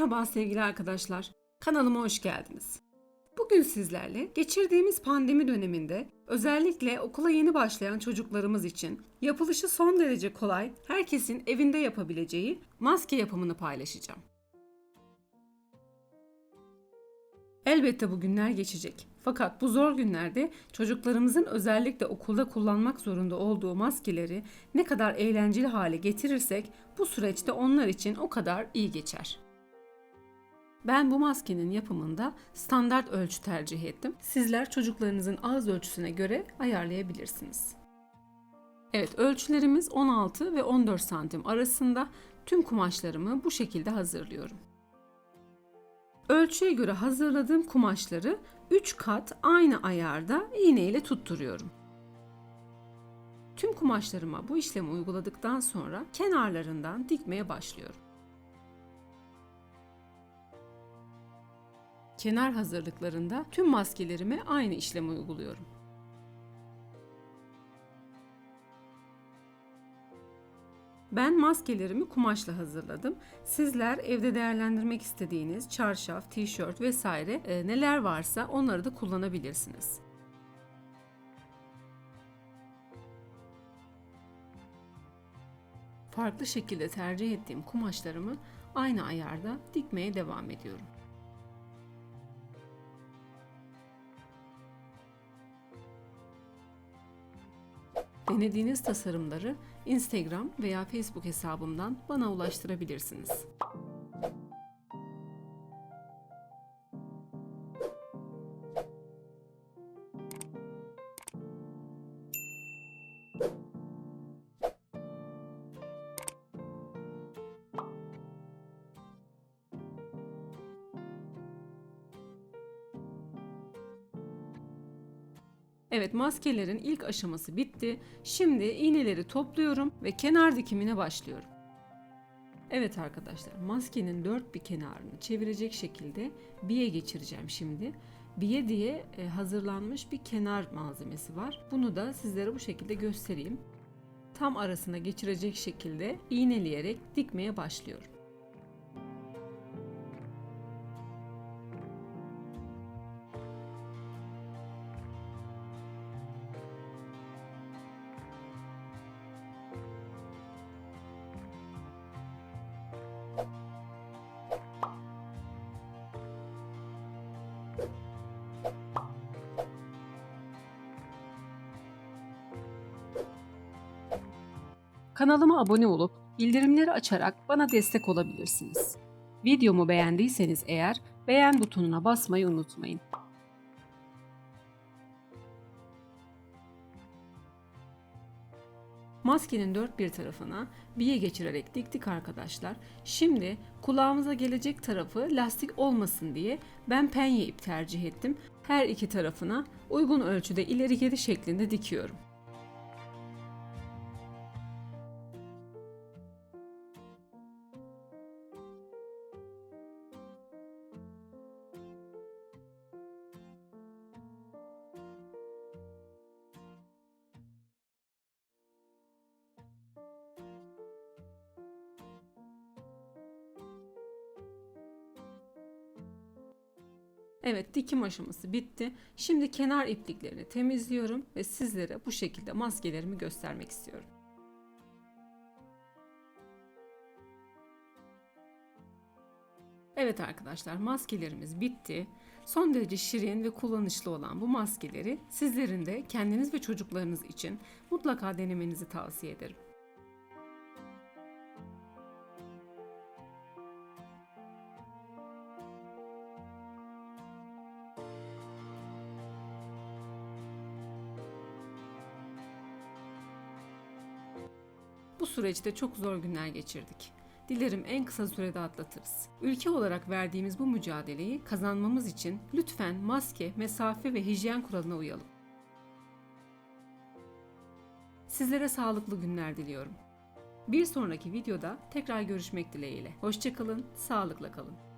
Merhaba sevgili arkadaşlar. Kanalıma hoş geldiniz. Bugün sizlerle geçirdiğimiz pandemi döneminde özellikle okula yeni başlayan çocuklarımız için yapılışı son derece kolay, herkesin evinde yapabileceği maske yapımını paylaşacağım. Elbette bu günler geçecek. Fakat bu zor günlerde çocuklarımızın özellikle okulda kullanmak zorunda olduğu maskeleri ne kadar eğlenceli hale getirirsek bu süreçte onlar için o kadar iyi geçer. Ben bu maskenin yapımında standart ölçü tercih ettim. Sizler çocuklarınızın ağız ölçüsüne göre ayarlayabilirsiniz. Evet ölçülerimiz 16 ve 14 santim arasında tüm kumaşlarımı bu şekilde hazırlıyorum. Ölçüye göre hazırladığım kumaşları 3 kat aynı ayarda iğne ile tutturuyorum. Tüm kumaşlarıma bu işlemi uyguladıktan sonra kenarlarından dikmeye başlıyorum. Kenar hazırlıklarında tüm maskelerime aynı işlemi uyguluyorum. Ben maskelerimi kumaşla hazırladım. Sizler evde değerlendirmek istediğiniz çarşaf, tişört vesaire e, neler varsa onları da kullanabilirsiniz. Farklı şekilde tercih ettiğim kumaşlarımı aynı ayarda dikmeye devam ediyorum. Denediğiniz tasarımları Instagram veya Facebook hesabımdan bana ulaştırabilirsiniz. Evet maskelerin ilk aşaması bitti. Şimdi iğneleri topluyorum ve kenar dikimine başlıyorum. Evet arkadaşlar maskenin dört bir kenarını çevirecek şekilde biye geçireceğim şimdi. Biye diye e, hazırlanmış bir kenar malzemesi var. Bunu da sizlere bu şekilde göstereyim. Tam arasına geçirecek şekilde iğneleyerek dikmeye başlıyorum. Kanalıma abone olup bildirimleri açarak bana destek olabilirsiniz. Videomu beğendiyseniz eğer beğen butonuna basmayı unutmayın. Maskenin dört bir tarafına biye geçirerek diktik arkadaşlar. Şimdi kulağımıza gelecek tarafı lastik olmasın diye ben penye ip tercih ettim. Her iki tarafına uygun ölçüde ileri geri şeklinde dikiyorum. Evet dikim aşaması bitti. Şimdi kenar ipliklerini temizliyorum ve sizlere bu şekilde maskelerimi göstermek istiyorum. Evet arkadaşlar maskelerimiz bitti. Son derece şirin ve kullanışlı olan bu maskeleri sizlerin de kendiniz ve çocuklarınız için mutlaka denemenizi tavsiye ederim. Bu süreçte çok zor günler geçirdik. Dilerim en kısa sürede atlatırız. Ülke olarak verdiğimiz bu mücadeleyi kazanmamız için lütfen maske, mesafe ve hijyen kuralına uyalım. Sizlere sağlıklı günler diliyorum. Bir sonraki videoda tekrar görüşmek dileğiyle. Hoşçakalın, sağlıkla kalın.